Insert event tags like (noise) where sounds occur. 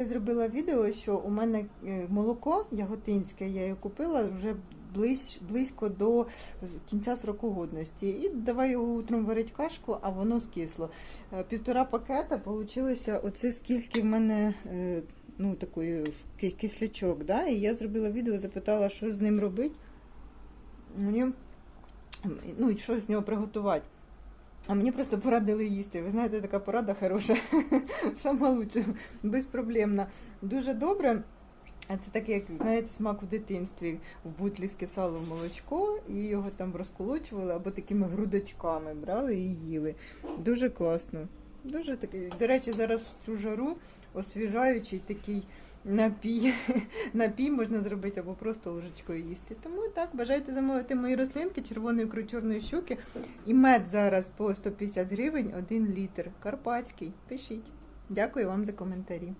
Я зробила відео, що у мене е, молоко яготинське, я його купила вже близь, близько до кінця сроку годності. І давай його утром варить кашку, а воно скисло. Е, Півтора пакета получилося оце скільки в мене е, ну, такої кислячок. Да? І я зробила відео, запитала, що з ним робити. Ну, і що з нього приготувати. А мені просто порадили їсти. Ви знаєте, така порада хороша. (laughs) Сама лучше, безпроблемна. Дуже добре. А це таке, як знаєте, смак в дитинстві в бутлі скисало молочко і його там розколочували або такими грудочками брали і їли. Дуже класно. Дуже такий. До речі, зараз цю жару освіжаючий такий напій. (laughs) Напій можна зробити або просто ложечкою їсти. Тому так, бажайте замовити мої рослинки червоної кручорної щуки. І мед зараз по 150 гривень 1 літр. Карпатський. Пишіть. Дякую вам за коментарі.